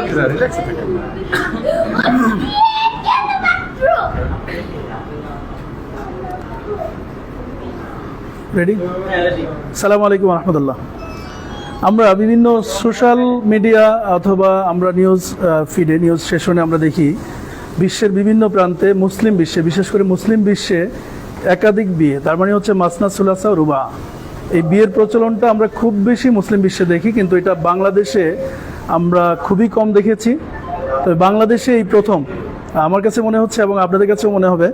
রিল্যাক্সে থাকেন রেডি সালাম আলাইকুম রহমতুল্লাহ আমরা বিভিন্ন সোশ্যাল মিডিয়া অথবা আমরা নিউজ ফিডে নিউজ সেশনে আমরা দেখি বিশ্বের বিভিন্ন প্রান্তে মুসলিম বিশ্বে বিশেষ করে মুসলিম বিশ্বে একাধিক বিয়ে তার মানে হচ্ছে মাসনা সুলাসা রুবা। এই বিয়ের প্রচলনটা আমরা খুব বেশি মুসলিম বিশ্বে দেখি কিন্তু এটা বাংলাদেশে আমরা খুবই কম দেখেছি। তবে বাংলাদেশে এই প্রথম, আমার কাছে মনে হচ্ছে এবং আপনাদের কাছেও মনে হবে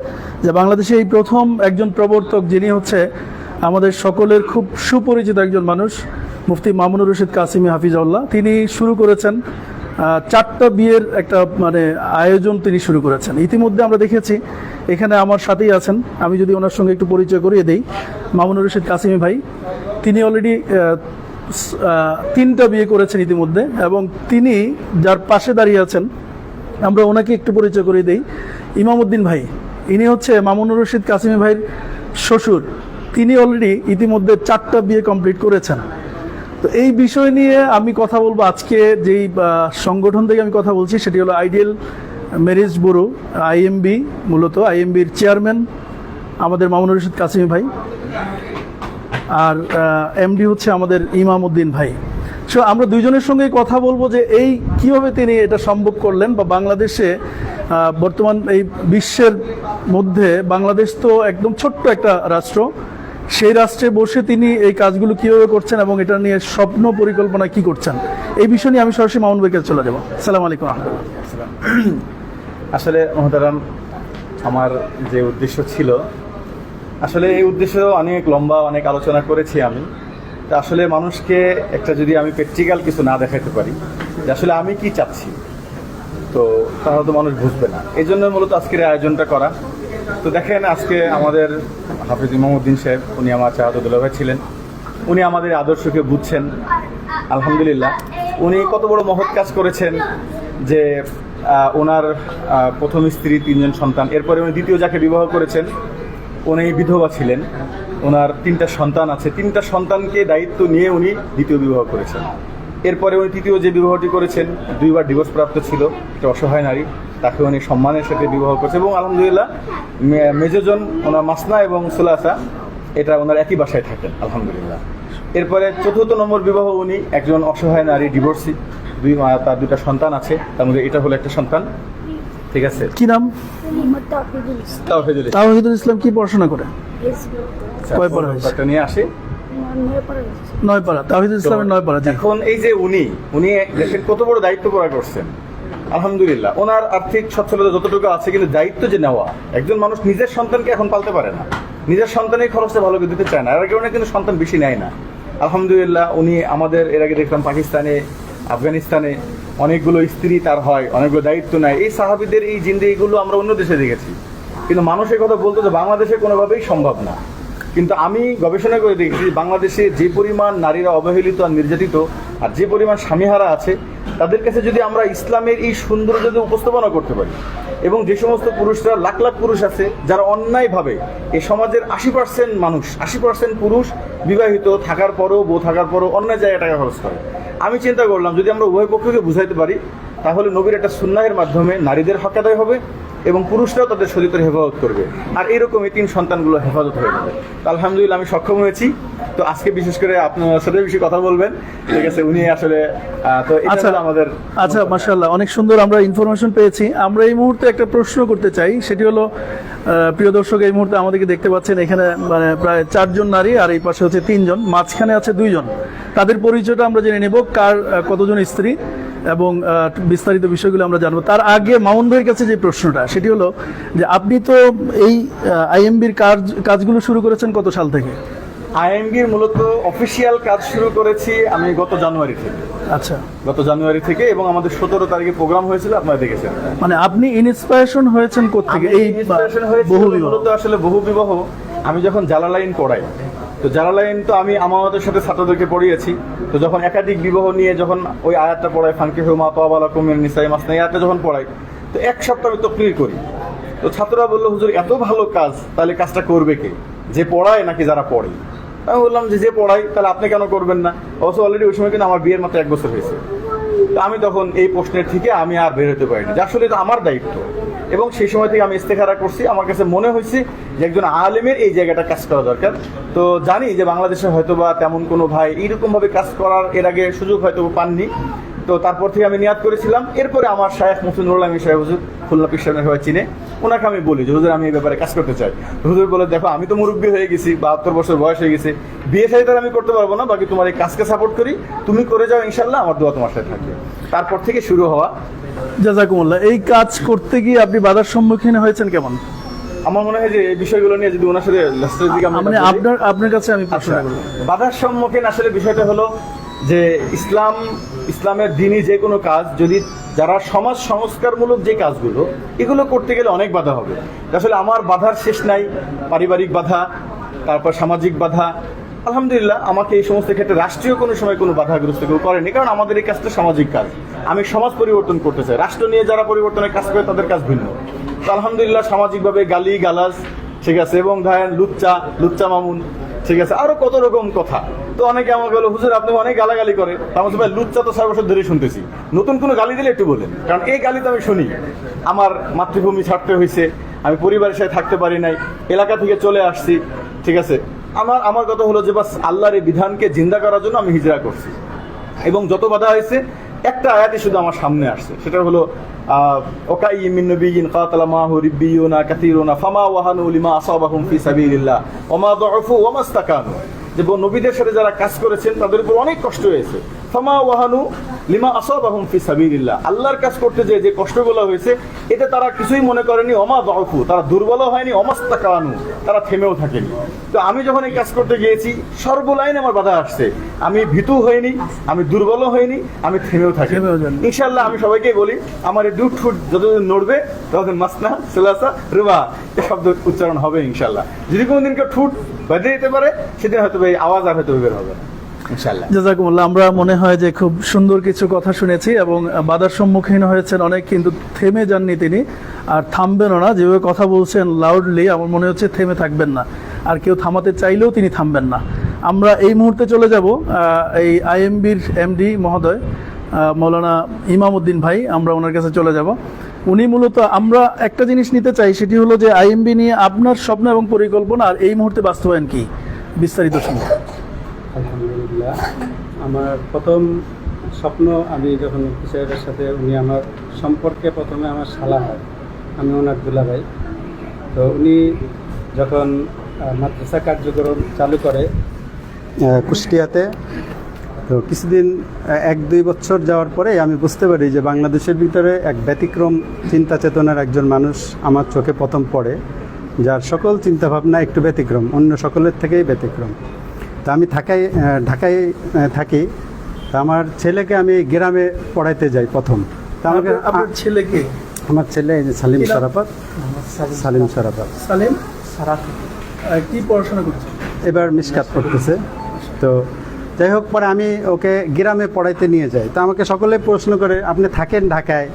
যে বাংলাদেশে এই প্রথম একজন প্রবর্তক যিনি হচ্ছে আমাদের সকলের খুব সুপরিচিত একজন মানুষ, মুফতি মামুনুর রশিদ কাসিমি হাফিজাউল্লাহ। তিনি শুরু করেছেন চারটা বিয়ের একটা মানে আয়োজন তিনি শুরু করেছেন। ইতিমধ্যে আমরা দেখেছি, এখানে আমার সাথেই আছেন। আমি যদি ওনার সঙ্গে একটু পরিচয় করিয়ে দিই, মামুনুর রশিদ কাসিমি ভাই। তিনি অলরেডি তিনটা বিয়ে করেছেন ইতিমধ্যে এবং তিনি যার পাশে দাঁড়িয়ে আছেন, আমরা ওনাকে একটু পরিচয় করিয়ে দিই। ইমামউদ্দিন ভাই, ইনি হচ্ছে মামুনুর রশিদ কাসিমি ভাইয়ের শ্বশুর। তিনি অলরেডি ইতিমধ্যে চারটা বিয়ে কমপ্লিট করেছেন। তো এই বিষয় নিয়ে আমি কথা বলব আজকে, যেই সংগঠন থেকে আমি কথা বলছি, সেটি হলো আইডিয়াল ম্যারেজ ব্যুরো, আইএমবি, মূলত আইএমবির চেয়ারম্যান আমাদের মামুনুর রশিদ কাসিমি ভাই। আর এমডি হচ্ছে আমাদের ইমাম উদ্দিন ভাই। সো আমরা দুইজনের সঙ্গে কথা বলব যে এই কীভাবে তিনি এটা সম্ভব করলেন বা বাংলাদেশে বর্তমান এই বিশ্বের মধ্যে বাংলাদেশ তো একদম ছোট্ট একটা রাষ্ট্র। সেই রাষ্ট্রে বসে তিনি এই কাজগুলো কীভাবে করছেন এবং এটা নিয়ে স্বপ্ন পরিকল্পনা কি করছেন, এই বিষয় নিয়ে আমি সরাসরি মামুন ভাইকে চলে যাব। সালাম আলাইকুম আসলে মহতারাম, আমার যে উদ্দেশ্য ছিল আসলে এই উদ্দেশ্য অনেক লম্বা, অনেক আলোচনা করেছি আমি। তা আসলে মানুষকে একটা যদি আমি প্র্যাকটিক্যাল কিছু না দেখাতে পারি, যে আসলে আমি কি চাচ্ছি, তো তাহলে তো মানুষ বুঝবে না। এই জন্য মূলত আজকের আয়োজনটা করা। তো দেখেন, আজকে আমাদের হাফিজ ইমামউদ্দিন সাহেব, উনি আমার চাহাদুল্লাহ ভাই ছিলেন। উনি আমাদের আদর্শকে বুঝছেন, আলহামদুলিল্লাহ। উনি কত বড় মহৎ কাজ করেছেন যে ওনার প্রথম স্ত্রী তিনজন সন্তান, এরপরে উনি দ্বিতীয় যাকে বিবাহ করেছেন উনি বিধবা ছিলেন। ওনার তিনটা সন্তান আছে। তিনটা সন্তানকে দায়িত্ব নিয়ে উনি দ্বিতীয় বিবাহ করেছেন। এরপরে উনি তৃতীয় যে বিবাহটি করেছেন, দুইবার ডিভোর্স প্রাপ্ত ছিল। একটা অসহায় নারী। তাকে উনি সম্মানের সাথে বিবাহ করেছেন এবং আলহামদুলিল্লাহ মেজজন ওনার মাসনা এবং সুলাসা, এটা ওনার একই বাসায় থাকেন, আলহামদুলিল্লাহ। এরপরে চতুর্থ নম্বর বিবাহ উনি একজন অসহায় নারী ডিভোর্সি দুই তার দুটা সন্তান আছে। তার মধ্যে এটা হলো একটা সন্তান। ঠিক আছে। কি নাম? তাওহিদুল ইসলাম। তাওহিদুল ইসলাম। কি পড়াশোনা করে? কয় পড়া হয়েছে? নিয়ে আসে। নয় পড়া হয়েছে। নয় পাড়া তাওহিদুল ইসলামের নয় পাড়া জি। এখন এই যে উনি উনি দেশের কত বড় দায়িত্ব পুরা করছেন? আলহামদুলিল্লাহ ওনার আর্থিক সচ্ছলতা যতটুকু আছে কিন্তু দায়িত্ব যে নেওয়া একজন মানুষ নিজের সন্তানকে এখন পালতে পারে না। নিজের সন্তানের খরচটা ভালো করে দিতে চায় না এর কারণে কিন্তু সন্তান বেশি নেয় না। আলহামদুলিল্লাহ উনি আমাদের এর আগে দেখলাম পাকিস্তানে আফগানিস্তানে অনেকগুলো স্ত্রী তার হয়, অনেকগুলো দায়িত্ব নেয়। এই সাহাবিদের এই জিন্দিগিগুলো আমরা অন্য দেশে দেখেছি। কিন্তু মানুষের কথা বলতে যে বাংলাদেশে কোনোভাবেই সম্ভব না। কিন্তু আমি গবেষণা করে দেখেছি বাংলাদেশে যে পরিমাণ নারীরা অবহেলিত আর নির্যাতিত আর যে পরিমাণ স্বামীহারা আছে, তাদের কাছে যদি আমরা ইসলামের এই সৌন্দর্য যদি উপস্থাপনা করতে পারি, এবং যে সমস্ত পুরুষরা, লাখ লাখ পুরুষ আছে, যারা অন্যায়ভাবে এই সমাজের আশি পার্সেন্ট মানুষ, আশি পার্সেন্ট পুরুষ বিবাহিত, থাকার পরও বউ থাকার পরও অন্য জায়গায় টাকা খরচ করে। আমি চিন্তা করলাম, যদি আমরা উভয় পক্ষকে বুঝাইতে পারি, তাহলে নবীর একটা সুন্নাহের মাধ্যমে নারীদের হক আদায় হবে এবং পুরুষরাও তাদের শরীরের হেফাজত করবে। আর এরকম এই তিন সন্তানগুলো হেফাজত হয়ে যাবে। আলহামদুলিল্লাহ, আমি সক্ষম হয়েছি। তো আজকে বিশেষ করে আপনার সাথে বেশি কথা বলবেন। ঠিক আছে উনি আসলে তো আচ্ছা আমাদের আচ্ছা মাশাল্লাহ অনেক সুন্দর আমরা ইনফরমেশন পেয়েছি। আমরা এই মুহূর্তে একটা প্রশ্ন করতে চাই সেটি হলো প্রিয় দর্শক এই মুহূর্তে আমাদেরকে দেখতে পাচ্ছেন এখানে মানে প্রায় চারজন নারী আর এই পাশে হচ্ছে তিনজন মাঝখানে আছে দুইজন। তাদের পরিচয়টা আমরা জেনে নেব কার কতজন স্ত্রী এবং বিস্তারিত বিষয়গুলো আমরা জানব। তার আগে মাউন ভাইয়ের কাছে যে প্রশ্নটা সেটি হলো যে আপনি তো এই আইএমবির কাজ কাজগুলো শুরু করেছেন কত সাল থেকে? আইএমবির মূলত অফিসিয়াল কাজ শুরু করেছি আমি গত জানুয়ারি থেকে। আচ্ছা। গত জানুয়ারি থেকে এবং আমাদের সতেরো তারিখে প্রোগ্রাম হয়েছিল আপনারা দেখেছেন। মানে আপনি ইন্সপিরেশন হয়েছেন কোথেকে এই হয়েছিল বহু বিবাহ মূলত আসলে বহু বিবাহ। আমি যখন জালালাইন পড়াই তো জালালাইন তো আমি আমাদের সাথে ছাত্রদেরকে পড়িয়েছি। তো যখন একাধিক বিবাহ নিয়ে যখন ওই আয়াতটা পড়াই ফানকি হুমা তোয়াবালা কুমির নিসাই মাসনা এই আয়াতটা যখন পড়াই তো এক সপ্তাহ আমি তকলির করি। তো ছাত্ররা বলল হুজুর এত ভালো কাজ তাহলে কাজটা করবে কে? যে পড়ায় নাকি যারা পড়ে? আমি বললাম যে যে পড়াই তাহলে আপনি কেন করবেন না? অবশ্য অলরেডি ওই সময় কিন্তু আমার বিয়ের মাত্র এক বছর হয়েছে। তো আমি তখন এই প্রশ্নের থেকে আমি আর বের হতে পারিনি। যে আসলে এটা আমার দায়িত্ব। এবং সেই সময় থেকে আমি ইস্তেখারা করছি। আমার কাছে মনে হয়েছে যে, একজন আলেমের এই জায়গাটা কাজ করা দরকার। তো জানি যে, বাংলাদেশে হয়তো বা তেমন কোনো ভাই এইরকম ভাবে কাজ করার এর আগে সুযোগ হয়তো পাননি। তো তারপর থেকে আমি নিয়াদ করেছিলাম। এরপরে আমার শায়েখ মুসিদুল আলমী সাহেব হুজুর খুলনা পিসানের সবাই চিনে। ওনাকে আমি বলি যে হুজুর আমি এই ব্যাপারে কাজ করতে চাই। হুজুর বলে দেখো আমি তো মুরব্বী হয়ে গেছি বাহাত্তর বছর বয়স হয়ে গেছে। বিয়ে সাথে তার আমি করতে পারব না বাকি তোমার এই কাজকে সাপোর্ট করি। তুমি করে যাও ইনশাল্লাহ আমার দোয়া তোমার সাথে থাকবে। তারপর থেকে শুরু হওয়া। জাজাকুমুল্লাহ এই কাজ করতে গিয়ে আপনি বাধার সম্মুখীন হয়েছেন কেমন? আমার মনে হয় যে এই বিষয়গুলো নিয়ে যদি ওনার সাথে লাস্টের দিকে মানে আপনার আপনার কাছে আমি প্রশ্ন আচ্ছা, করব। বাধার সম্মুখীন আসলে বিষয়টা হলো যে ইসলাম, ইসলামের দিনই যে কোনো কাজ, যদি যারা সমাজ সংস্কারমূলক যে কাজগুলো, এগুলো করতে গেলে অনেক বাধা হবে। আসলে আমার বাধার শেষ নাই, পারিবারিক বাধা, তারপর সামাজিক বাধা। আলহামদুলিল্লাহ, আমাকে এই সমস্ত ক্ষেত্রে রাষ্ট্রীয় কোনো সময় কোনো বাধাগ্রস্ত কেউ করেনি, কারণ আমাদের এই কাজটা সামাজিক কাজ। আমি সমাজ পরিবর্তন করতে চাই। রাষ্ট্র নিয়ে যারা পরিবর্তনের কাজ করে, তাদের কাজ ভিন্ন। তো আলহামদুলিল্লাহ, সামাজিকভাবে গালি, গালাজ, ঠিক আছে, এবং ধরেন লুচ্চা লুচ্চা মামুন ঠিক আছে, আরও কত রকম কথা। তো অনেকে আমাকে বলো, হুজুর, আপনি অনেক গালাগালি করে আমার ভাই, লুচ্চা তো ছয় বছর ধরে শুনতেছি। নতুন কোনো গালি দিলে একটু বলেন। কারণ এই গালি তো আমি শুনি। আমার মাতৃভূমি ছাড়তে হয়েছে আমি পরিবারের সাথে থাকতে পারি নাই। এলাকা থেকে চলে আসছি, ঠিক আছে। আমার আমার কথা হলো যে, বাস আল্লাহর এই বিধানকে জিন্দা করার জন্য আমি হিজরা করছি। এবং যত বাধা হয়েছে একটা আয়াতই শুধু আমার সামনে আসছে। সেটা হলো ওকাই মিন নবিয়িন কাতালা মাহু রিব্বিয়ুনা কাসীরুনা ফামা ওয়াহানু লিমা আসাবাহুম ফি সাবিলিল্লাহ। ওমা দুউফু ওমা ইসতাকানু। যে নবীদের সাথে যারা কাজ করেছেন তাদের উপর অনেক কষ্ট হয়েছে। ফামা ওয়াহানু লিমা আসাবাহুম ফি সাবিলিল্লাহ। আল্লাহর কাজ করতে যে যে কষ্টগুলো হয়েছে এতে তারা কিছুই মনে করেনি অমা দুউফু। তারা দুর্বল হয়নি অমাস্তা অমাস্তাকানু তারা থেমেও থাকেনি। তো আমি যখন এই কাজ করতে গিয়েছি সর্বলাইন আমার বাধা আসছে। আমি ভীতু হইনি আমি দুর্বল হইনি আমি থেমেও থাকি। ইনশাল্লাহ আমি সবাইকে বলি আমার এই দুধ ঠুট যতদিন নড়বে ততদিন মাসনা সেলাসা রুবা এই শব্দ উচ্চারণ হবে ইনশাল্লাহ যদি কোনোদিন কেউ ঠুট বেঁধে যেতে পারে সেদিন হয়তো এই আওয়াজ আর হয়তো বের হবে। জাজাকুমুল্লাহ, আমরা মনে হয় যে খুব সুন্দর কিছু কথা শুনেছি এবং বাধার সম্মুখীন হয়েছেন অনেক, কিন্তু থেমে যাননি তিনি। আর থামবেনও না, যেভাবে কথা বলছেন লাউডলি আমার মনে হচ্ছে থেমে থাকবেন না। আর কেউ থামাতে চাইলেও তিনি থামবেন না। আমরা এই মুহূর্তে চলে যাব এই আইএমবির এমডি মহোদয় মৌলানা ইমাম উদ্দিন ভাই, আমরা ওনার কাছে চলে যাব। উনি মূলত আমরা একটা জিনিস নিতে চাই, সেটি হলো যে আইএমবি নিয়ে আপনার স্বপ্ন এবং পরিকল্পনা, আর এই মুহূর্তে বাস্তবায়ন কি? বিস্তারিত শুনুন আলহামদুলিল্লাহ। আমার প্রথম স্বপ্ন আমি যখন সাহেবের সাথে, উনি আমার সম্পর্কে প্রথমে আমার শালা হয়। আমি ওনার দুলাভাই। তো উনি যখন মাদ্রাসা কার্যক্রম চালু করে কুষ্টিয়াতে, তো কিছুদিন এক দুই বছর যাওয়ার পরে আমি বুঝতে পারি যে বাংলাদেশের ভিতরে এক ব্যতিক্রম চিন্তা চেতনার একজন মানুষ আমার চোখে প্রথম পড়ে। যার সকল চিন্তাভাবনা একটু ব্যতিক্রম অন্য সকলের থেকেই ব্যতিক্রম। তা আমি ঢাকায় ঢাকায় থাকি। তা আমার ছেলেকে আমি গ্রামে পড়াইতে যাই প্রথম। তা আমাকে আপনার- আপনার ছেলেকে আমার ছেলে এই যে সালিম? সরাফত। সালিম সরাফত। সালেম কি পড়াশোনা করছে? এবার মিসকাত করতেছে। তো যাই হোক পরে আমি ওকে গ্রামে পড়াইতে নিয়ে যাই। তো আমাকে সকলে প্রশ্ন করে আপনি থাকেন ঢাকায়?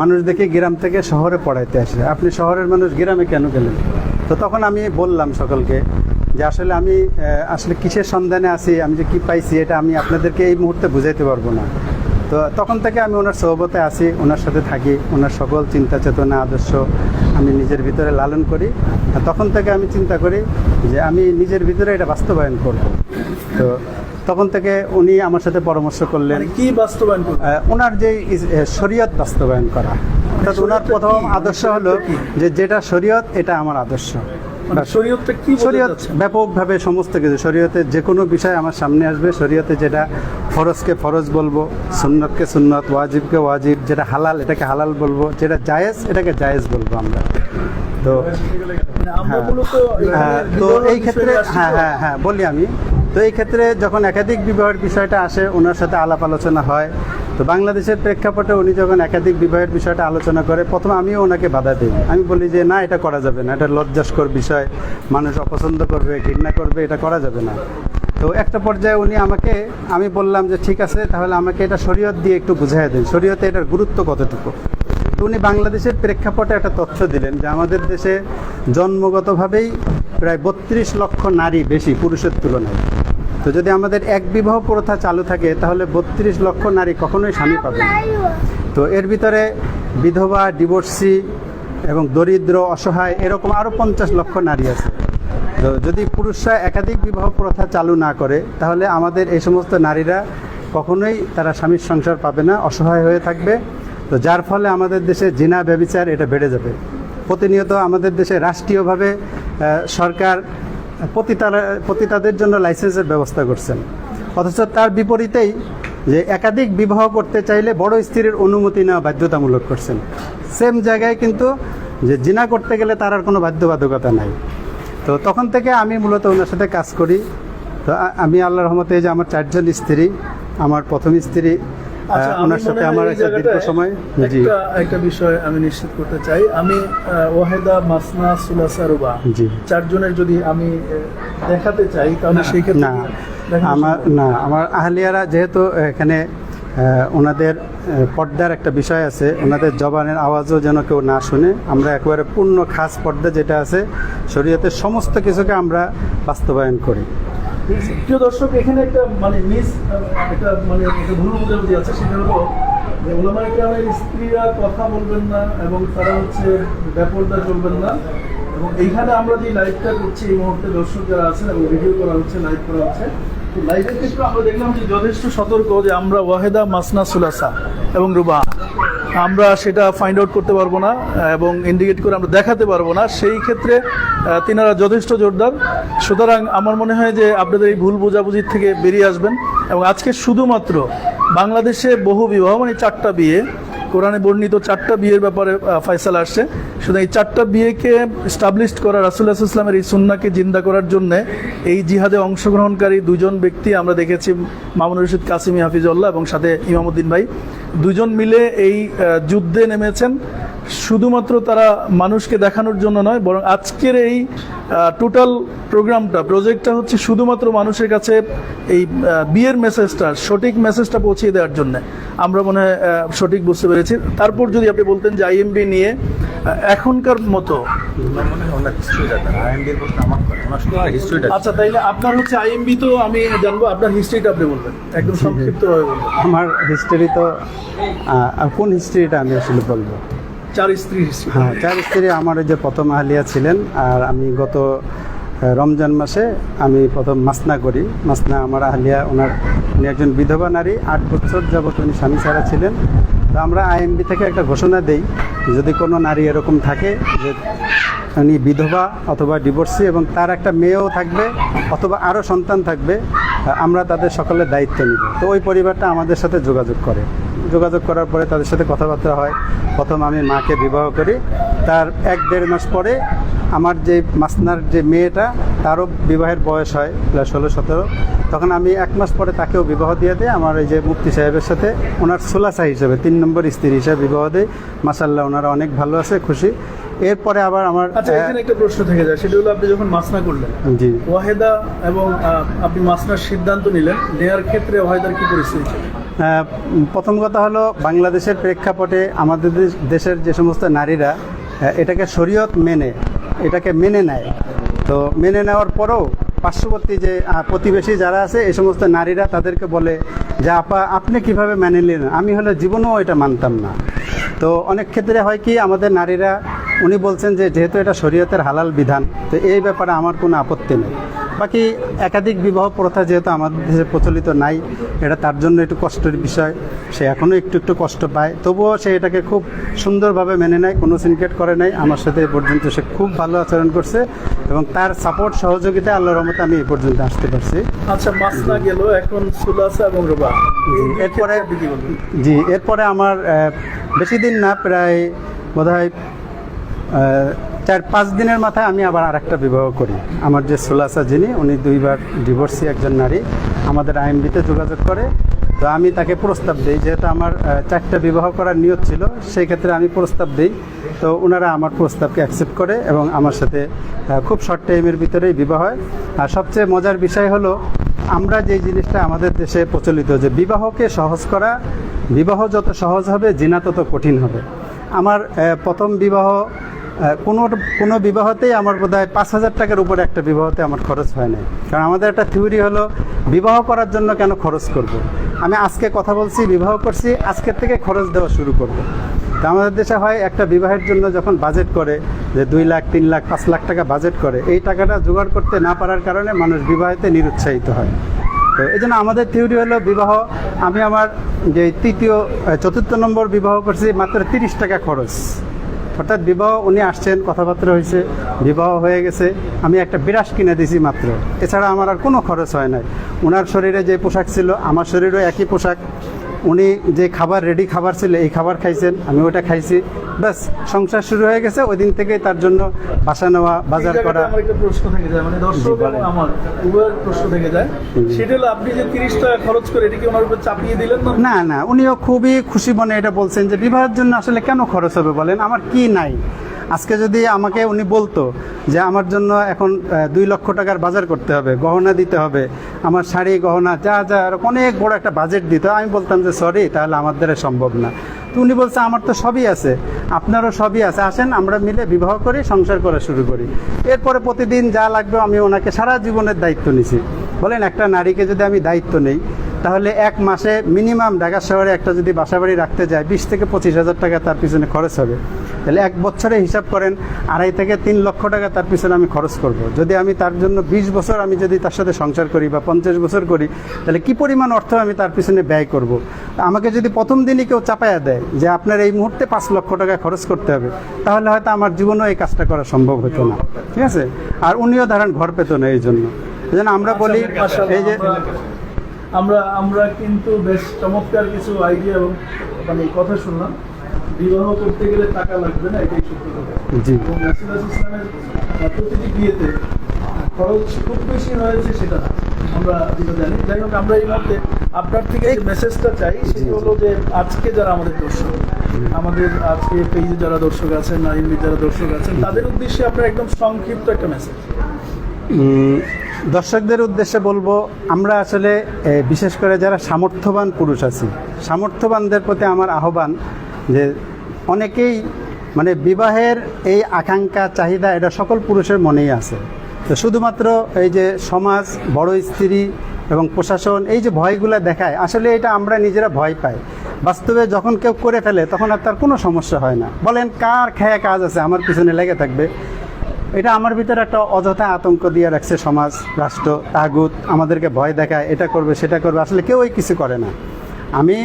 মানুষ দেখে গ্রাম থেকে শহরে পড়াইতে আসে। আপনি শহরের মানুষ গ্রামে কেন গেলেন? তো তখন আমি বললাম সকলকে যে আসলে আমি আসলে কিসের সন্ধানে আছি, আমি যে কি পাইছি এটা আমি আপনাদেরকে এই মুহূর্তে বুঝাইতে পারব না। তো তখন থেকে আমি ওনার সহবতে আসি ওনার সাথে থাকি, ওনার সকল চিন্তা চেতনা, আদর্শ আমি নিজের ভিতরে লালন করি। তখন থেকে আমি চিন্তা করি যে আমি নিজের ভিতরে এটা বাস্তবায়ন করব। তো তখন থেকে উনি আমার সাথে পরামর্শ করলেন। মানে কি বাস্তবায়ন ওনার যে শরীয়ত বাস্তবায়ন করা। অর্থাৎ ওনার প্রথম আদর্শ হলো যে যেটা শরীয়ত এটা আমার আদর্শ। মানে শরীয়তটা কি শরীয়ত ব্যাপকভাবে সমস্ত কিছু। শরীয়তের যে কোনো বিষয় আমার সামনে আসবে। শরীয়তে যেটা ফরজকে ফরজ বলব সুন্নতকে সুন্নত ওয়াজিবকে ওয়াজিব যেটা হালাল এটাকে হালাল বলব যেটা জায়েজ এটাকে জায়েজ বলব আমরা। তো আমরা হ্যাঁ। হ্যাঁ, তো এই ক্ষেত্রে হ্যাঁ হ্যাঁ হ্যাঁ বলি আমি। তো এই ক্ষেত্রে যখন একাধিক বিবাহের বিষয়টা আসে ওনার সাথে আলাপ আলোচনা হয়। তো বাংলাদেশের প্রেক্ষাপটে উনি যখন একাধিক বিবাহের বিষয়টা আলোচনা করে প্রথমে আমিও ওনাকে বাধা দিই। আমি বলি যে না এটা করা যাবে না। এটা লজ্জাস্কর বিষয়। মানুষ অপছন্দ করবে ঘৃণা করবে এটা করা যাবে না। তো একটা পর্যায়ে উনি আমাকে আমি বললাম যে ঠিক আছে তাহলে আমাকে এটা শরীয়ত দিয়ে একটু বুঝাই দিন। শরীয়তে এটার গুরুত্ব কতটুকু? তো উনি বাংলাদেশের প্রেক্ষাপটে একটা তথ্য দিলেন যে আমাদের দেশে জন্মগতভাবেই প্রায় বত্রিশ লক্ষ নারী বেশি পুরুষের তুলনায়। তো যদি আমাদের এক বিবাহ প্রথা চালু থাকে, তাহলে বত্রিশ লক্ষ নারী কখনোই স্বামী পাবে না। তো এর ভিতরে বিধবা, ডিভোর্সি এবং দরিদ্র, অসহায় এরকম আরও পঞ্চাশ লক্ষ নারী আছে। তো যদি পুরুষরা একাধিক বিবাহ প্রথা চালু না করে, তাহলে আমাদের এই সমস্ত নারীরা কখনোই তারা স্বামীর সংসার পাবে না, অসহায় হয়ে থাকবে। তো যার ফলে আমাদের দেশে জিনা ব্যবিচার এটা বেড়ে যাবে। প্রতিনিয়ত আমাদের দেশে রাষ্ট্রীয়ভাবে সরকার পতিতারা পতিতাদের জন্য লাইসেন্সের ব্যবস্থা করছেন। অথচ তার বিপরীতেই যে একাধিক বিবাহ করতে চাইলে বড় স্ত্রীর অনুমতি নেওয়া বাধ্যতামূলক করছেন। সেম জায়গায় কিন্তু যে জিনা করতে গেলে তার আর কোনো বাধ্যবাধকতা নাই। তো তখন থেকে আমি মূলত ওনার সাথে কাজ করি। তো আমি আল্লাহ রহমতে যে আমার চারজন স্ত্রী, আমার প্রথম স্ত্রী ওনার সাথে আমার একটা দীর্ঘ সময় জি। একটা একটা বিষয় আমি নিশ্চিত করতে চাই। আমি ওয়াহেদা মাসনা সুলাসা রুবা জি। চারজনের যদি আমি দেখাতে চাই তাহলে সেই ক্ষেত্রে না আমার না আমার আহলিয়ারা যেহেতু এখানে ওনাদের পর্দার একটা বিষয় আছে ওনাদের জবানের আওয়াজও যেন কেউ না শুনে আমরা একেবারে পূর্ণ খাস পর্দা যেটা আছে শরীয়তের সমস্ত কিছুকে আমরা বাস্তবায়ন করি। প্রিয় দর্শক, এখানে একটা মানে মিস, একটা মানে একটা ভুল বোঝাবুঝি আছে, সেটা হলো যে ওলামা ইকরামের স্ত্রীরা কথা বলবেন না এবং তারা হচ্ছে ব্যাপারটা চলবেন না। এবং এইখানে আমরা যে লাইভটা করছি এই মুহূর্তে দর্শক যারা আছেন এবং ভিডিও করা হচ্ছে লাইভ করা হচ্ছে লাইভের ক্ষেত্রে আমরা দেখলাম যে যথেষ্ট সতর্ক যে আমরা ওয়াহেদা মাসনা সুলাসা এবং রুবা আমরা সেটা ফাইন্ড আউট করতে পারব না এবং ইন্ডিকেট করে আমরা দেখাতে পারব না। সেই ক্ষেত্রে তিনারা যথেষ্ট জোরদার। সুতরাং আমার মনে হয় যে আপনাদের এই ভুল বোঝাবুঝির থেকে বেরিয়ে আসবেন এবং আজকে শুধুমাত্র বাংলাদেশে বহু বিবাহ মানে চারটা বিয়ে কোরআনে বর্ণিত চারটা বিয়ের ব্যাপারে ফয়সালা আসছে। শুধু এই চারটা বিয়েকে স্টাবলিশড করা রাসুল্লাহ ইসলামের এই সুন্নাকে জিন্দা করার জন্য এই জিহাদে অংশগ্রহণকারী দুজন ব্যক্তি আমরা দেখেছি, মামুন রশিদ, কাসিমি হাফিজুল্লাহ এবং সাথে ইমামুদ্দিন ভাই। দুজন মিলে এই যুদ্ধে নেমেছেন। শুধুমাত্র তারা মানুষকে দেখানোর জন্য নয়, বরং আজকের এই টোটাল প্রোগ্রামটা প্রজেক্টটা হচ্ছে শুধুমাত্র মানুষের কাছে এই বিয়ের মেসেজটা সঠিক মেসেজটা পৌঁছিয়ে দেওয়ার জন্য। আমরা মনে হয় সঠিক বুঝতে পেরেছি। তারপর যদি আপনি বলতেন যে আইএমবি নিয়ে এখনকার মতো। আচ্ছা তাইলে আপনার হচ্ছে আইএমবি তো আমি জানব আপনার হিস্ট্রিটা আপনি বলবেন। একদম সংক্ষিপ্তভাবে বলবেন। আমার হিস্ট্রি তো কোন হিস্ট্রিটা আমি আসলে বলব? চার স্ত্রী হ্যাঁ চার স্ত্রী আমার যে প্রথম আহলিয়া ছিলেন আর আমি গত রমজান মাসে আমি প্রথম মাসনা করি। মাসনা আমার আহলিয়া ওনার উনি একজন বিধবা নারী আট বছর যাবত উনি স্বামী ছাড়া ছিলেন। তো আমরা আইএমবি থেকে একটা ঘোষণা দেই, যদি কোনো নারী এরকম থাকে যে উনি বিধবা অথবা ডিভোর্সি এবং তার একটা মেয়েও থাকবে অথবা আরও সন্তান থাকবে, আমরা তাদের সকলের দায়িত্ব নিব। তো ওই পরিবারটা আমাদের সাথে যোগাযোগ করে। যোগাযোগ করার পরে তাদের সাথে কথাবার্তা হয়। প্রথম আমি মাকে বিবাহ করি। তার এক দেড় মাস পরে আমার যে মাসনার যে মেয়েটা, তারও বিবাহের বয়স হয়, প্রায় ষোলো সতেরো। তখন আমি এক মাস পরে তাকেও বিবাহ দিয়ে দিই আমার এই যে মুফতি সাহেবের সাথে ওনার সুলাসা হিসেবে তিন নম্বর স্ত্রী হিসেবে বিবাহ দিই। মাসাল্লাহ ওনারা অনেক ভালো আছে খুশি। এরপরে আবার আমার আচ্ছা এখানে একটা প্রশ্ন থেকে যায় সেটা হলো আপনি যখন মাসনা করলেন জি। ওয়াহেদা এবং আপনি মাসনার সিদ্ধান্ত নিলেন নেয়ার ক্ষেত্রে ওয়াহেদার কি পরিস্থিতি? প্রথম কথা হলো বাংলাদেশের প্রেক্ষাপটে আমাদের দেশ- দেশের যে সমস্ত নারীরা এটাকে শরীয়ত মেনে এটাকে মেনে নেয়। তো মেনে নেওয়ার পরেও পার্শ্ববর্তী যে প্রতিবেশী যারা আছে, এই সমস্ত নারীরা তাদেরকে বলে যে, আপা, আপনি কীভাবে মেনে নিলেন? আমি হলে জীবনেও এটা মানতাম না। তো অনেক ক্ষেত্রে হয় কি, আমাদের নারীরা, উনি বলছেন যে, যেহেতু এটা শরীয়তের হালাল বিধান, তো এই ব্যাপারে আমার কোনো আপত্তি নেই। বাকি একাধিক বিবাহ প্রথা যেহেতু আমাদের দেশে প্রচলিত নাই এটা তার জন্য একটু কষ্টের বিষয়। সে এখনও একটু একটু কষ্ট পায়। তবুও সে এটাকে খুব সুন্দরভাবে মেনে নেয় কোনো সিনকেট করে নাই। আমার সাথে এ পর্যন্ত সে খুব ভালো আচরণ করছে এবং তার সাপোর্ট সহযোগিতা আল্লাহর রহমতে আমি এই পর্যন্ত আসতে পারছি। আচ্ছা গেল এখন সুলাসা এবং রুবা। এরপরে? জি এরপরে আমার বেশি দিন না প্রায় বোধ হয় চার পাঁচ দিনের মাথায় আমি আবার আরেকটা বিবাহ করি। আমার যে সুলাসা যিনি, উনি দুইবার ডিভোর্সি একজন নারী, আমাদের আইএমবিতে যোগাযোগ করে। তো আমি তাকে প্রস্তাব দিই, যেহেতু আমার চারটা বিবাহ করার নিয়ত ছিল, সেই ক্ষেত্রে আমি প্রস্তাব দিই। তো ওনারা আমার প্রস্তাবকে অ্যাকসেপ্ট করে এবং আমার সাথে খুব শর্ট টাইমের ভিতরেই বিবাহ হয়। আর সবচেয়ে মজার বিষয় হলো, আমরা যে জিনিসটা আমাদের দেশে প্রচলিত, যে বিবাহকে সহজ করা, বিবাহ যত সহজ হবে, জিনা তত কঠিন হবে। আমার প্রথম বিবাহ কোনো কোনো বিবাহতেই আমার বোধ হয় পাঁচ হাজার টাকার উপরে একটা বিবাহতে আমার খরচ হয় নাই কারণ আমাদের একটা থিওরি হলো, বিবাহ করার জন্য কেন খরচ করব। আমি আজকে কথা বলছি, বিবাহ করছি, আজকের থেকে খরচ দেওয়া শুরু করব। তা আমাদের দেশে হয়, একটা বিবাহের জন্য যখন বাজেট করে, যে দুই লাখ, তিন লাখ, পাঁচ লাখ টাকা বাজেট করে, এই টাকাটা জোগাড় করতে না পারার কারণে মানুষ বিবাহেতে নিরুৎসাহিত হয় তো এই জন্য আমাদের থিওরি হলো, বিবাহ, আমি আমার যে তৃতীয় চতুর্থ নম্বর বিবাহ করছি, মাত্র তিরিশ টাকা খরচ অর্থাৎ বিবাহ, উনি আসছেন, কথাবার্তা হয়েছে, বিবাহ হয়ে গেছে। আমি একটা বিরাস কিনে দিছি মাত্র। এছাড়া আমার আর কোনো খরচ হয় নাই। ওনার শরীরে যে পোশাক ছিল, আমার শরীরেও একই পোশাক। উনি যে খাবার রেডি খাবার ছিল এই খাবার খাইছেন আমি ওটা খাইছি। ব্যাস সংসার শুরু হয়ে গেছে ওই দিন থেকেই তার জন্য বাসা নেওয়া বাজার করা। আমার একটা প্রশ্ন থেকে যায় মানে দর্শক আমার উভয়ের প্রশ্ন থেকে যায়। সেটা হলো আপনি যে তিরিশ টাকা খরচ করে এটা ওনার উপর চাপিয়ে দিলেন না না উনিও খুবই খুশি মনে এটা বলছেন যে বিবাহের জন্য আসলে কেন খরচ হবে বলেন? আমার কি নাই? আজকে যদি আমাকে উনি বলতো যে আমার জন্য এখন দুই লক্ষ টাকার বাজার করতে হবে, গহনা দিতে হবে, আমার শাড়ি, গহনা, যা যা অনেক বড় একটা বাজেট দিত, আমি বলতাম যে সরি তাহলে আমার দ্বারা সম্ভব না। তো উনি বলছে, আমার তো সবই আছে, আপনারও সবই আছে, আসেন, আমরা মিলে বিবাহ করি, সংসার করা শুরু করি। এরপরে প্রতিদিন যা লাগবে, আমি ওনাকে সারা জীবনের দায়িত্ব নিছি। বলেন, একটা নারীকে যদি আমি দায়িত্ব নেই, তাহলে এক মাসে মিনিমাম ঢাকা শহরে একটা যদি বাসাবাড়ি রাখতে যায়, বিশ থেকে পঁচিশ হাজার টাকা তার পিছনে খরচ হবে। তাহলে এক বছরে হিসাব করেন আড়াই থেকে তিন লক্ষ টাকা তার পিছনে আমি খরচ করব। যদি আমি তার জন্য বিশ বছর আমি যদি তার সাথে সংসার করি বা পঞ্চাশ বছর করি তাহলে কি পরিমাণ অর্থ আমি তার পিছনে ব্যয় করব। আমাকে যদি প্রথম দিনই কেউ চাপায়া দেয় যে আপনার এই মুহূর্তে পাঁচ লক্ষ টাকা খরচ করতে হবে তাহলে হয়তো আমার জীবনেও এই কাজটা করা সম্ভব হতো না। ঠিক আছে? আর উনিও ধারণ ঘর পেত না এই জন্য। এই জন্য আমরা বলি এই যে আমরা আমরা কিন্তু বেশ চমৎকার কিছু আইডিয়া এবং মানে কথা শুনলাম। বিবাহ করতে গেলে টাকা লাগবে না এটাই সত্য কথা। জি। এবং ইসলামের প্রতিটি বিয়েতে খরচ খুব বেশি হয়েছে সেটা আমরা যেটা জানি। যাই হোক আমরা এই মুহূর্তে আপনার থেকে যে মেসেজটা চাই সেটি হলো যে আজকে যারা আমাদের দর্শক আমাদের আজকে পেজে যারা দর্শক আছেন যারা দর্শক আছেন তাদের উদ্দেশ্যে আপনার একদম সংক্ষিপ্ত একটা মেসেজ দর্শকদের উদ্দেশ্যে বলব আমরা আসলে বিশেষ করে যারা সামর্থ্যবান পুরুষ আছি সামর্থ্যবানদের প্রতি আমার আহ্বান যে অনেকেই মানে বিবাহের এই আকাঙ্ক্ষা, চাহিদা এটা সকল পুরুষের মনেই আছে। তো শুধুমাত্র এই যে সমাজ, বড় স্ত্রী এবং প্রশাসন এই যে ভয়গুলো দেখায়, আসলে এটা আমরা নিজেরা ভয় পাই। বাস্তবে যখন কেউ করে ফেলে, তখন আর তার কোনো সমস্যা হয় না। বলেন, কার খেয়া কাজ আছে? আমার পিছনে লেগে থাকবে। এটা আমার ভিতরে একটা অযথা আতঙ্ক দিয়ে রাখছে সমাজ, রাষ্ট্র, তাগুত, আমাদেরকে ভয় দেখায়, এটা করবে, সেটা করবে। আসলে কেউই কিছু করে না। আমি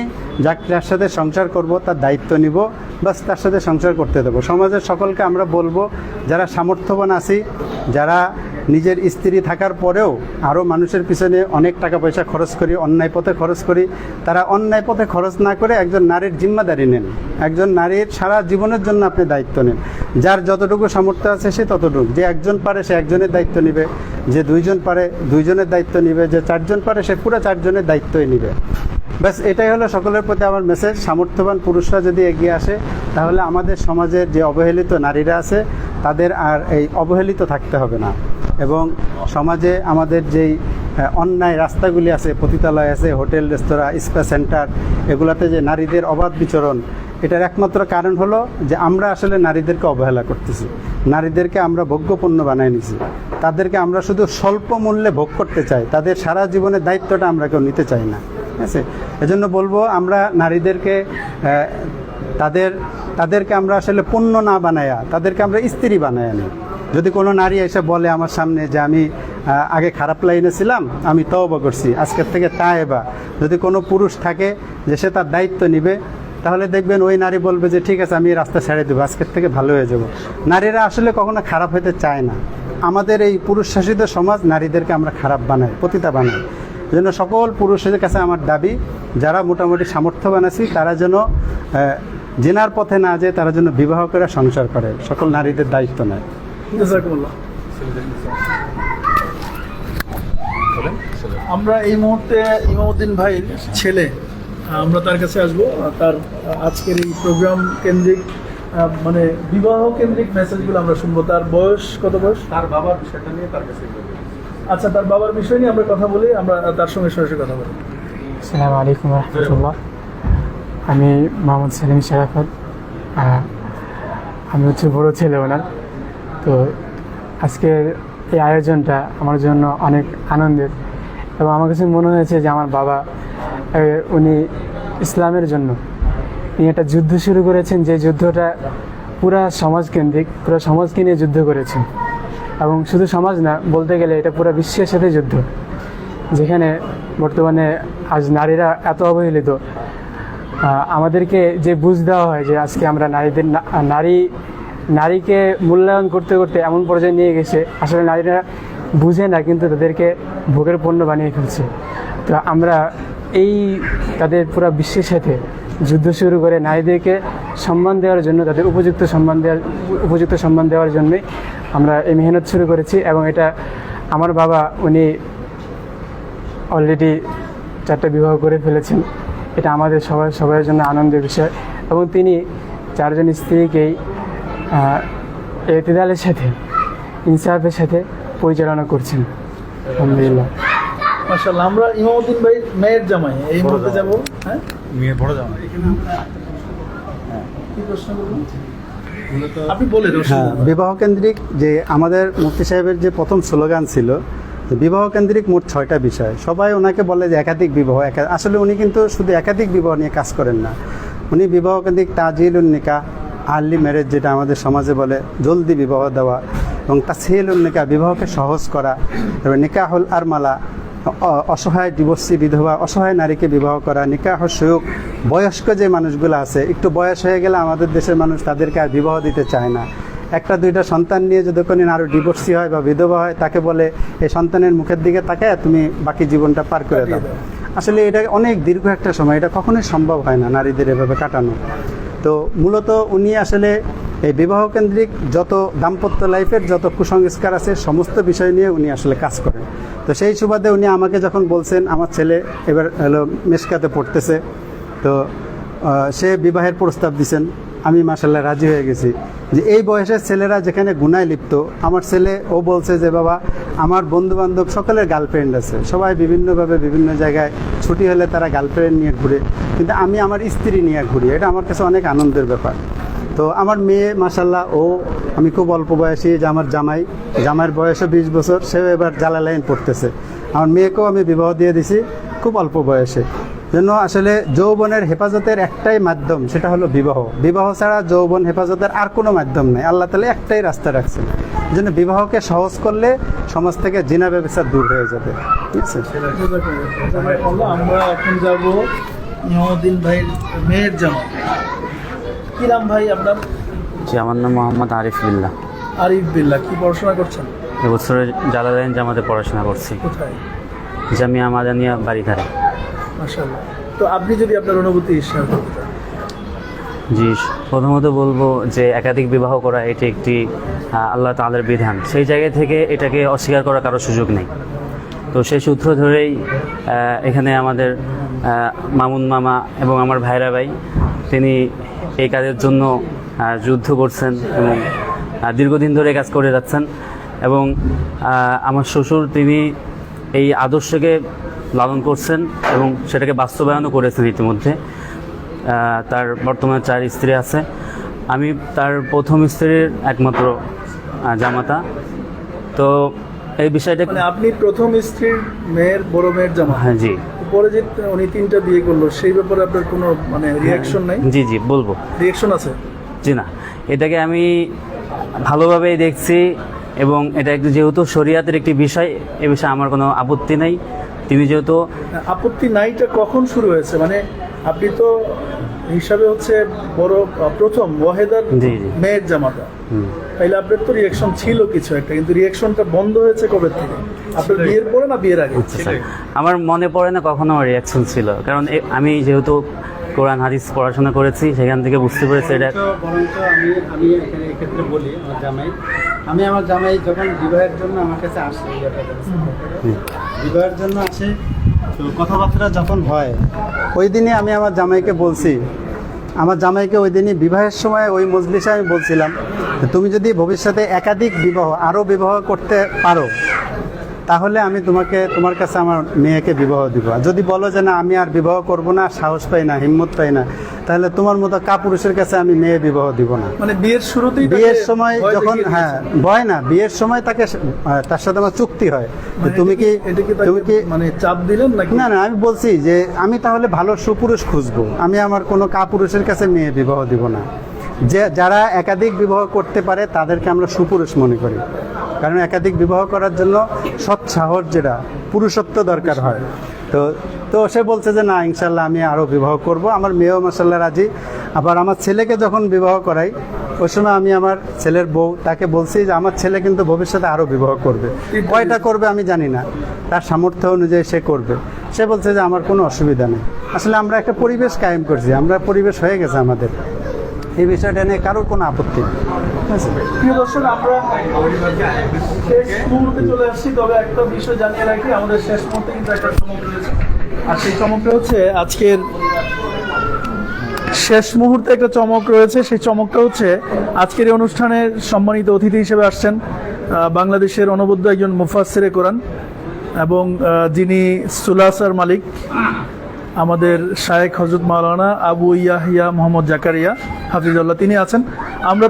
যাক যার সাথে সংসার করব, তার দায়িত্ব নিব, বাস তার সাথে সংসার করতে দেবো। সমাজের সকলকে আমরা বলব, যারা সামর্থ্যবান আছি, যারা নিজের স্ত্রী থাকার পরেও আরও মানুষের পিছনে অনেক টাকা পয়সা খরচ করি, অন্যায় পথে খরচ করি, তারা অন্যায় পথে খরচ না করে একজন নারীর জিম্মাদারি নেন। একজন নারীর সারা জীবনের জন্য আপনি দায়িত্ব নেন। যার যতটুকু সামর্থ্য আছে সে ততটুকু। যে একজন পারে সে একজনের দায়িত্ব নেবে, যে দুইজন পারে দুইজনের দায়িত্ব নেবে, যে চারজন পারে সে পুরো চারজনের দায়িত্বই নেবে। ব্যাস, এটাই হলো সকলের প্রতি আমার মেসেজ সামর্থ্যবান পুরুষরা যদি এগিয়ে আসে, তাহলে আমাদের সমাজের যে অবহেলিত নারীরা আছে, তাদের আর এই অবহেলিত থাকতে হবে না। এবং সমাজে আমাদের যেই অন্যায় রাস্তাগুলি আছে, পতিতালয় আছে, হোটেল, রেস্তোরাঁ, স্পা সেন্টার, এগুলাতে যে নারীদের অবাধ বিচরণ, এটার একমাত্র কারণ হলো যে আমরা আসলে নারীদেরকে অবহেলা করতেছি। নারীদেরকে আমরা ভোগ্যপণ্য বানায় নিছি। তাদেরকে আমরা শুধু স্বল্প মূল্যে ভোগ করতে চাই। তাদের সারা জীবনের দায়িত্বটা আমরা কেউ নিতে চাই না। ঠিক আছে? এজন্য বলব আমরা নারীদেরকে তাদের, তাদেরকে আমরা আসলে পণ্য না বানায়া, তাদেরকে আমরা স্ত্রী বানায় নিই। যদি কোনো নারী এসে বলে আমার সামনে যে আমি আগে খারাপ লাইনে ছিলাম, আমি তওবা করছি, আজকের থেকে তা এবা যদি কোনো পুরুষ থাকে যে সে তার দায়িত্ব নিবে, তাহলে দেখবেন ওই নারী বলবে যে, ঠিক আছে, আমি রাস্তা ছেড়ে দেবো, আজকের থেকে ভালো হয়ে যাব। নারীরা আসলে কখনো খারাপ হতে চায় না। আমাদের এই পুরুষ শাসিত সমাজ নারীদেরকে আমরা খারাপ বানাই, পতিতা বানাই। জন্য সকল পুরুষের কাছে আমার দাবি যারা মোটামুটি সামর্থ্যবান আছি তারা যেন জেনার পথে না যায় তারা যেন বিবাহ করে সংসার করে। সকল নারীদের দায়িত্ব নেয়। আমরা এই মুহূর্তে ইমামুদ্দিন ভাইয়ের ছেলে আমরা তার কাছে আসব। তার আজকের এই প্রোগ্রাম কেন্দ্রিক মানে বিবাহ কেন্দ্রিক মেসেজগুলো আমরা শুনব। তার বয়স কত বয়স? তার বাবার বিষয়টা নিয়ে তার কাছে আচ্ছা তার বাবার বিষয় নিয়ে আমরা কথা বলি, আমরা তার সঙ্গে সরাসরি কথা বলি। আসসালামু আলাইকুম রহমতুল্লাহ। আমি মোহাম্মদ সেলিম শেরাফত আমি হচ্ছে বড় ছেলে ওনার। তো আজকের এই আয়োজনটা আমার জন্য অনেক আনন্দের এবং আমার কাছে মনে হয়েছে যে আমার বাবা উনি ইসলামের জন্য। উনি একটা যুদ্ধ শুরু করেছেন, যে যুদ্ধটা পুরা সমাজকেন্দ্রিক, পুরো সমাজকে নিয়ে যুদ্ধ করেছেন। এবং শুধু সমাজ না, বলতে গেলে এটা পুরো বিশ্বের সাথে যুদ্ধ, যেখানে বর্তমানে আজ নারীরা এত অবহেলিত। আমাদেরকে যে বুঝ দেওয়া হয় যে আজকে আমরা নারীদের নারী, নারীকে মূল্যায়ন করতে করতে এমন পর্যায়ে নিয়ে গেছে, আসলে নারীরা বুঝে না, কিন্তু তাদেরকে ভোগের পণ্য বানিয়ে ফেলছে। তো আমরা এই তাদের পুরো বিশ্বের সাথে যুদ্ধ শুরু করে নারীদেরকে সম্মান দেওয়ার জন্য, তাদের উপযুক্ত সম্মান দেওয়ার, উপযুক্ত সম্মান দেওয়ার জন্যই আমরা এই মেহনত শুরু করেছি এবং এটা আমার বাবা উনি অলরেডি চারটা বিবাহ করে ফেলেছেন। এটা আমাদের সবার সবার জন্য আনন্দের বিষয়। এবং তিনি চারজন স্ত্রীকেই এতেদালের সাথে ইনসাফের সাথে পরিচালনা করছেন। আলহামদুলিল্লাহ। আমরা ইমামউদ্দিন ভাই মেয়ের জামাই এই মুহূর্তে যাব হ্যাঁ? মেয়ে বড় জামা কি প্রশ্ন বলে হ্যাঁ বিবাহ কেন্দ্রিক যে আমাদের মুফতি সাহেবের যে প্রথম স্লোগান ছিল বিবাহ কেন্দ্রিক মোট ছয়টা বিষয় সবাই ওনাকে বলে যে একাধিক বিবাহ আসলে উনি কিন্তু শুধু একাধিক বিবাহ নিয়ে কাজ করেন না। উনি বিবাহ কেন্দ্রিক তাজিল উন্নিকা আর্লি ম্যারেজ যেটা আমাদের সমাজে বলে জলদি বিবাহ দেওয়া এবং তাসহিল উন্নিকা বিবাহকে সহজ করা তারপরে নিকাহুল আরমালা অসহায় ডিভোর্সি বিধবা, অসহায় নারীকে বিবাহ করা, নিকাহ সুয়োগ বয়স্ক যে মানুষগুলো আছে, একটু বয়স হয়ে গেলে আমাদের দেশের মানুষ তাদেরকে আর বিবাহ দিতে চায় না। একটা, দুইটা সন্তান নিয়ে যদি কোনো আরও ডিভোর্সি হয় বা বিধবা হয়, তাকে বলে এই সন্তানের মুখের দিকে তাকায়, তুমি বাকি জীবনটা পার করে দাও। আসলে এটা অনেক দীর্ঘ একটা সময়, এটা কখনোই সম্ভব হয় না নারীদের এভাবে কাটানো। তো মূলত উনি আসলে এই বিবাহ কেন্দ্রিক যত দাম্পত্য লাইফের যত কুসংস্কার আছে, সমস্ত বিষয় নিয়ে উনি আসলে কাজ করেন। তো সেই সুবাদে উনি আমাকে যখন বলছেন, আমার ছেলে এবার হলো মেসকাতে পড়তেছে। তো সে বিবাহের প্রস্তাব দিছেন। আমি মাসাল্লাহ রাজি হয়ে গেছি যে এই বয়সের ছেলেরা যেখানে গুনায় লিপ্ত, আমার ছেলে ও বলছে যে, বাবা, আমার বন্ধু বান্ধব সকলের গার্লফ্রেন্ড আছে। সবাই বিভিন্নভাবে বিভিন্ন জায়গায় ছুটি হলে তারা গার্লফ্রেন্ড নিয়ে ঘুরে। কিন্তু আমি আমার স্ত্রী নিয়ে ঘুরি, এটা আমার কাছে অনেক আনন্দের ব্যাপার। তো আমার মেয়ে মাসাল্লাহ ও, আমি খুব অল্প বয়সী যে আমার জামাই, জামাইয়ের বয়সও বিশ বছর, সেও এবার জালালাইন পড়তেছে আমার মেয়েকেও আমি বিবাহ দিয়ে দিছি, খুব অল্প বয়সে। জন্য আসলে যৌবনের হেফাজতের একটাই মাধ্যম সেটা হলো বিবাহ। বিবাহ ছাড়া যৌবন হেফাজতের আর কোনো মাধ্যম নেই। আল্লাহ তালা একটাই রাস্তা রাখছেন। জন্য বিবাহকে সহজ করলে সমাজ থেকে জিনা ব্যবসা দূর হয়ে যাবে। ঠিক আছে? আমরা এখন যাব ভাইয়ের মেয়ের জামাই কি নাম ভাই আপনার জি আমার নাম মোহাম্মদ আরিফ বিল্লাহ। আরিফ বিল্লাহ কি পড়াশোনা করছেন? এবছরে জালালাইন জামাতে পড়াশোনা করছি। কোথায়? জামিয়া মাদানিয়া বাড়িধারে তো আপনি যদি আপনার অনুভূতি জি, প্রথমত বলব যে একাধিক বিবাহ করা এটি একটি আল্লাহ তাআলার বিধান। সেই জায়গা থেকে এটাকে অস্বীকার করার কারও সুযোগ নেই। তো সেই সূত্র ধরেই এখানে আমাদের মামুন মামা এবং আমার ভাইরা ভাই, তিনি এই কাজের জন্য যুদ্ধ করছেন এবং দীর্ঘদিন ধরে কাজ করে যাচ্ছেন। এবং আমার শ্বশুর, তিনি এই আদর্শকে লালন করছেন এবং সেটাকে বাস্তবায়নও করেছেন ইতিমধ্যে। তার বর্তমানে চার স্ত্রী আছে। আমি তার প্রথম স্ত্রীর একমাত্র জামাতা। তো এই বিষয়টা মানে আপনি প্রথম স্ত্রীর মেয়ের বড় মেয়ের জামাই হ্যাঁ জি। পরে যে উনি তিনটা বিয়ে করল সেই ব্যাপারে আপনার কোনো মানে রিয়াকশন নাই? জি জি বলব। রিয়াকশন আছে? জি না। এটাকে আমি ভালোভাবেই দেখছি এবং এটা একটু যেহেতু শরিয়াতের একটি বিষয় এ বিষয়ে আমার কোনো আপত্তি নেই। তিনি যেহেতু আপত্তি নাইটা কখন শুরু হয়েছে? মানে আপনি তো হিসাবে হচ্ছে বড় প্রথম ওয়াহেদার জি, জি। মেয়ের জামাতা হুম, তাইলে আপনার তো রিয়াকশন ছিল কিছু একটা কিন্তু রিয়াকশনটা বন্ধ হয়েছে কবে থেকে? আপনার বিয়ের পরে না বিয়ের আগে? আচ্ছা, স্যার। আমার মনে পড়ে না কখনো আমার রিয়াকশন ছিল। কারণ আমি যেহেতু কোরআন হাদিস পড়াশোনা করেছি সেখান থেকে বুঝতে পেরেছি এটা বরঞ্চ আমি আমি এখানে এক্ষেত্রে বলি আমার জামাই। আমি আমার জামাই যখন বিবাহের জন্য আমার কাছে আসে বিবাহের জন্য আসে তো কথাবার্তা যখন হয়, ওই দিনই আমি আমার জামাইকে বলছি। আমার জামাইকে ওই দিনই বিবাহের সময় ওই মজলিসে আমি বলছিলাম তুমি যদি ভবিষ্যতে একাধিক বিবাহ, আরও বিবাহ করতে পারো তাহলে আমি তোমাকে তোমার কাছে আমার মেয়েকে বিবাহ দিব। আর যদি বলো যে না আমি আর বিবাহ করব না সাহস পাই না হিম্মত পাই না তাহলে তোমার মতো কাপুরুষের কাছে আমি মেয়ে বিবাহ দিব না। মানে বিয়ের শুরুতেই বিয়ের সময় যখন হ্যাঁ। ভয় না বিয়ের সময় তাকে তার সাথে আমার চুক্তি হয়। মানে তুমি কি তুমি কি মানে চাপ দিলেন নাকি? না না আমি বলছি যে আমি তাহলে ভালো সুপুরুষ খুঁজবো। আমি আমার কোনো কাপুরুষের কাছে মেয়ে বিবাহ দিব না। যে যারা একাধিক বিবাহ করতে পারে তাদেরকে আমরা সুপুরুষ মনে করি। কারণ একাধিক বিবাহ করার জন্য সৎ সাহস যেটা, পুরুষত্ব দরকার হয়। তো তো সে বলছে যে, না ইনশাল্লাহ আমি আরও বিবাহ করব। আমার মেয়েও মাসাল্লাহ রাজি। আবার আমার ছেলেকে যখন বিবাহ করাই ওই সময় আমি আমার ছেলের বউ, তাকে বলছি যে, আমার ছেলে কিন্তু ভবিষ্যতে আরও বিবাহ করবে। কয়টা করবে আমি জানি না। তার সামর্থ্য অনুযায়ী সে করবে। সে বলছে যে, আমার কোনো অসুবিধা নেই। আসলে আমরা একটা পরিবেশ কায়েম করছি। আমরা পরিবেশ হয়ে গেছে আমাদের। এই বিষয়টা নিয়ে কারোর কোনো আপত্তি নেই? শেষ মুহূর্তে একটা চমক রয়েছে সেই চমকটা হচ্ছে, আজকের এই অনুষ্ঠানের সম্মানিত অতিথি হিসেবে আসছেন বাংলাদেশের অনবদ্য একজন মুফাসসিরে কোরআন এবং যিনি সুলাসার মালিক, আমাদের শায়েখ হজরত মাওলানা আবু ইয়াহিয়া মোহাম্মদ জাকারিয়া হাফিজুল্লাহ, তিনি আছেন। আমরা